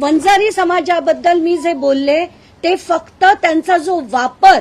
वंजारी समाजाबद्दल मी जे बोलले ते फक्त त्यांचा जो वापर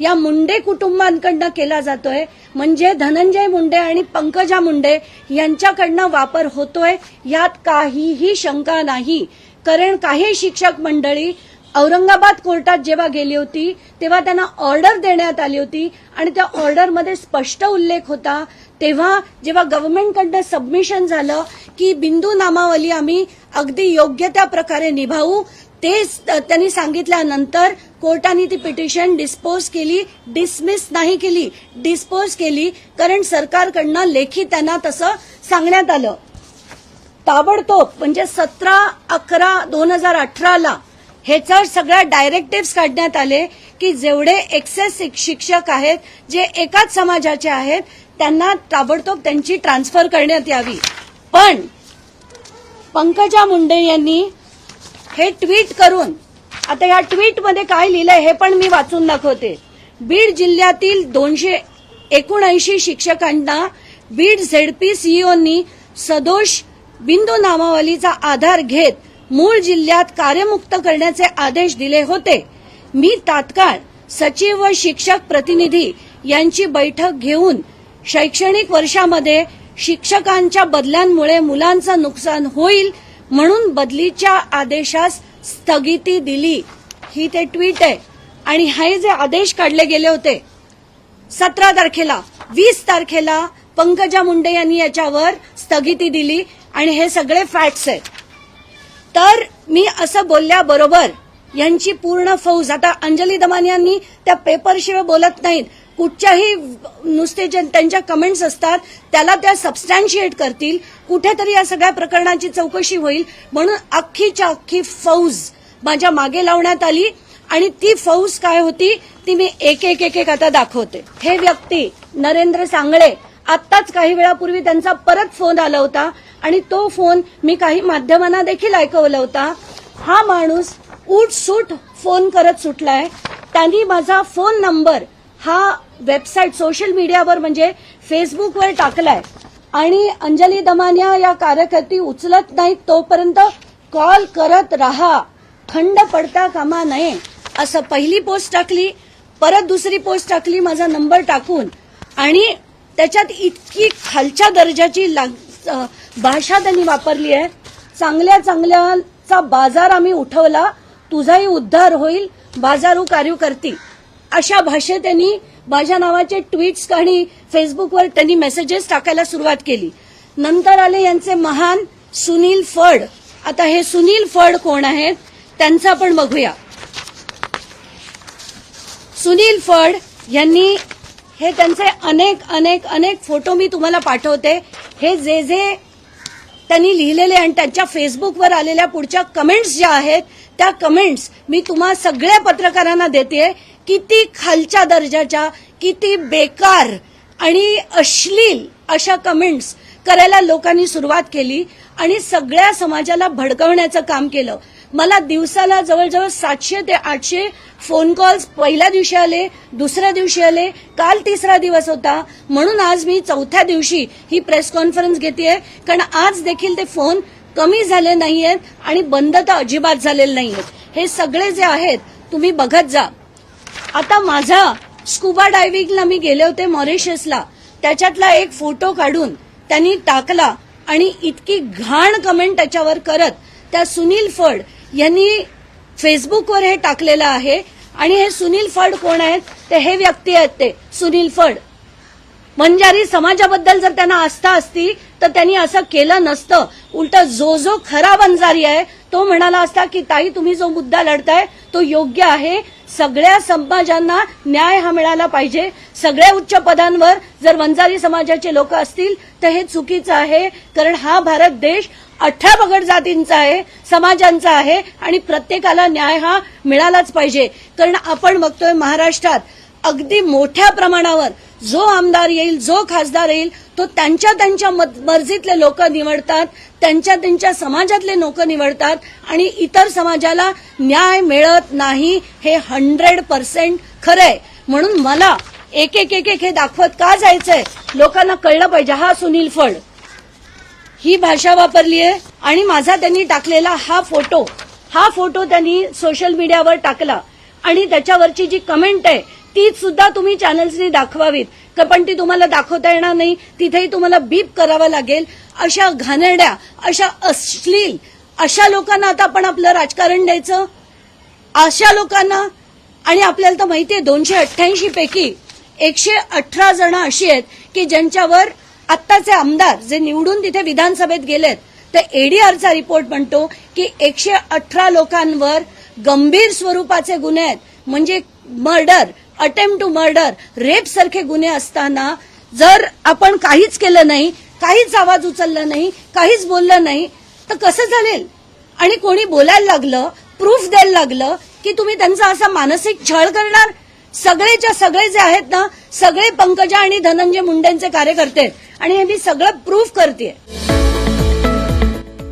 या मुंडे कुटुंबांकडनं केला जातोय म्हणजे धनंजय मुंडे आणि पंकजा मुंडे यांच्याकडनं वापर होतोय यात काहीही शंका नाही. कारण काही शिक्षक मंडळी औरंगाबाद कोर्टात जेव्हा गेली होती तेव्हा त्यांना ऑर्डर देण्यात आली होती आणि त्या ऑर्डरमध्ये स्पष्ट उल्लेख होता. तेव्हा जेव्हा गव्हर्नमेंटकडनं सबमिशन झालं की बिंदू नामावली आम्ही अगदी योग्य त्या प्रकारे निभावू. ते त्यांनी सांगितल्यानंतर कोर्टाने ती पिटिशन डिस्पोज केली डिसमिस नाही केली डिस्पोज केली कारण सरकारकडनं लेखी त्यांना तसं सांगण्यात आलं. ताबडतोब म्हणजे सतरा अकरा दोन हजार अठराला ह्याच्यावर सगळ्या डायरेक्टिव्ह काढण्यात आले की जेवढे एक्सेस शिक्षक आहेत जे एकाच समाजाचे आहेत त्यांना ताबडतोब त्यांची ट्रान्सफर करण्यात यावी. पण पंकजा मुंडे यांनी हे ट्विट करून आता या ट्विटमध्ये काय लिहिलंय हे पण मी वाचून दाखवते. बीड जिल्ह्यातील दोनशे एकोणऐंशी शिक्षकांना बीड झेडपी सीईओनी सदोष बिंदू नामावलीचा आधार घेत मूळ जिल्ह्यात कार्यमुक्त करण्याचे आदेश दिले होते. मी तात्काळ सचिव व शिक्षक प्रतिनिधी यांची बैठक घेऊन शैक्षणिक वर्षामध्ये शिक्षकांच्या बदल्यांमुळे मुलांचं नुकसान होईल म्हणून बदलीच्या आदेशास स्थगिती दिली. ही ते ट्विट आहे. आणि हे जे आदेश काढले गेले होते सतरा तारखेला वीस तारखेला पंकजा मुंडे यांनी याच्यावर स्थगिती दिली आणि हे सगळे फॅक्ट्स आहेत. तर मी असं बोलल्याबरोबर यांची पूर्ण फौज आता अंजली दमान यांनी त्या पेपरशिवाय बोलत नाहीत कुठच्याही नुसते जे त्यांच्या कमेंट्स असतात त्याला त्या सबस्टॅन्शिएट करतील. कुठेतरी या सगळ्या प्रकरणाची चौकशी होईल म्हणून अख्खीच्या अख्खी फौज माझ्या मागे लावण्यात आली आणि ती फौज काय होती ती मी एक एक एक एक आता दाखवते. हे व्यक्ती नरेंद्र सांगळे आत्ताच काही वेळापूर्वी त्यांचा परत फोन आला होता आणि तो फोन मी काही माध्यमांना देखील ऐकवला होता. हा माणूस उठसूट फोन करत सुटलाय. त्यांनी माझा फोन नंबर हा वेबसाईट सोशल मीडियावर म्हणजे फेसबुकवर टाकलाय. आणि अंजली दमानिया या कार्यकर्ती उचलत नाहीत तोपर्यंत कॉल करत राहा. खंड पडता कामा नये. असं पहिली पोस्ट टाकली परत दुसरी पोस्ट टाकली माझा नंबर टाकून. आणि त्याच्यात इतकी खालच्या दर्जाची लाग- भाषा त्यांनी वापरली आहे. चांगल्या चांगल्याचा बाजार आम्ही उठवला. तुझाही उद्धार होईल. बाजारू कार्यकर्ती अशा भाषेत त्यांनी माझ्या नावाचे ट्विट्स आणि फेसबुकवर त्यांनी मेसेजेस टाकायला सुरुवात केली. नंतर आले यांचे महान सुनील फड. आता हे सुनील फड कोण आहेत त्यांचा आपण बघूया. सुनील फड यांनी हे त्यांचे अनेक अनेक अनेक फोटो मी तुम्हाला पाठवते. हे जे जे त्यांनी लिहिलेले आणि त्यांच्या फेसबुकवर आलेल्या पुढच्या कमेंट्स ज्या आहेत त्या कमेंट्स मी तुम्हा सगळ्या पत्रकारांना देते किती खालच्या दर्जाच्या किती बेकार आणि अश्लील अशा कमेंट्स करायला लोकांनी सुरुवात केली आणि सगळ्या समाजाला भडकवण्याचं काम केलं. मला दिवसाला जवळजवळ सातशे ते आठशे फोन कॉल्स पहिल्या दिवशी आले दुसऱ्या दिवशी आले काल तिसरा दिवस होता. म्हणून आज मी चौथ्या दिवशी ही प्रेस कॉन्फरन्स घेतेय. कारण आज देखील ते फोन कमी झाले नाहीयेत आणि बंद तर अजिबात झालेले नाहीयेत. हे सगळे जे आहेत तुम्ही बघत जा. आता माझा स्कुबा डायव्हिंगला मी गेले होते मॉरिशसला. त्याच्यातला एक फोटो काढून त्यांनी टाकला आणि इतकी घाण कमेंट त्याच्यावर करत त्या सुनील फड यांनी फेसबुकवर हे टाकलेलं आहे. आणि हे सुनील फड कोण आहेत? ते हे व्यक्ती आहेत ते सुनील फड. बंजारी समाजाबद्दल जर त्यांना आस्था असती तर त्यांनी असं केलं नसतं. उलट जो जो खरा वंजारी आहे तो म्हणाला असता की ताई तुम्ही जो मुद्दा लढताय तो योग्य आहे. सगळ्या समाजांना न्याय हा मिळाला पाहिजे. सगळ्या उच्च पदांवर जर वंजारी समाजाचे लोक असतील तर हे चुकीचं आहे. कारण हा भारत देश अठरा बगड जातींचा आहे समाजांचा आहे आणि प्रत्येकाला न्याय हा मिळालाच पाहिजे. कारण आपण बघतोय महाराष्ट्रात अगदी मोठ्या प्रमाणावर जो आमदार येईल जो खासदार येईल तो त्यांच्या त्यांच्या मर्जीतले लोक निवडतात त्यांच्या त्यांच्या समाजातले लोक निवडतात आणि इतर समाजाला न्याय मिळत नाही हे हंड्रेड पर्सेंट खरंय. म्हणून मला एक एक एक एक हे दाखवत का जायचंय लोकांना कळलं पाहिजे. हा सुनील फड. ही भाषा वापरली आहे आणि माझा त्यांनी टाकलेला हा फोटो. हा फोटो त्यांनी सोशल मीडियावर टाकला. आणि त्याच्यावरची जी कमेंट आहे ती सुद्धा तुम्ही चॅनल्सनी दाखवावीत. पण ती तुम्हाला दाखवता येणार नाही. तिथेही तुम्हाला बीप करावं लागेल. अशा घाणेरड्या अशा अश्लील अशा लोकांना आता आपण आपलं राजकारण द्यायचं. अशा लोकांना आणि आपल्याला तर माहितीये दोनशे अठ्ठ्याऐंशी पैकी एकशे अठरा जण अशी आहेत की ज्यांच्यावर आत्ताचे आमदार जे निवडून तिथे विधानसभेत गेलेत तर एडीआरचा रिपोर्ट म्हणतो की एकशे अठरा लोकांवर गंभीर स्वरूपाचे गुन्हे आहेत. म्हणजे murder attempt to murder rape सारखे गुन्हे असताना जर आपण काहीच केलं नाही काहीच आवाज उचलला नाही काहीच बोललं नाही तर कसं चालेल? आणि कोणी बोलायला लागलं प्रूफ द्यायला लागलं की तुम्ही त्यांचा असा मानसिक छळ करणार? सगळेच्या सगळे जे आहेत ना सगळे पंकजा आणि धनंजय मुंडेंचे कार्यकर्ते आहेत. आणि हे मी सगळं प्रूफ करते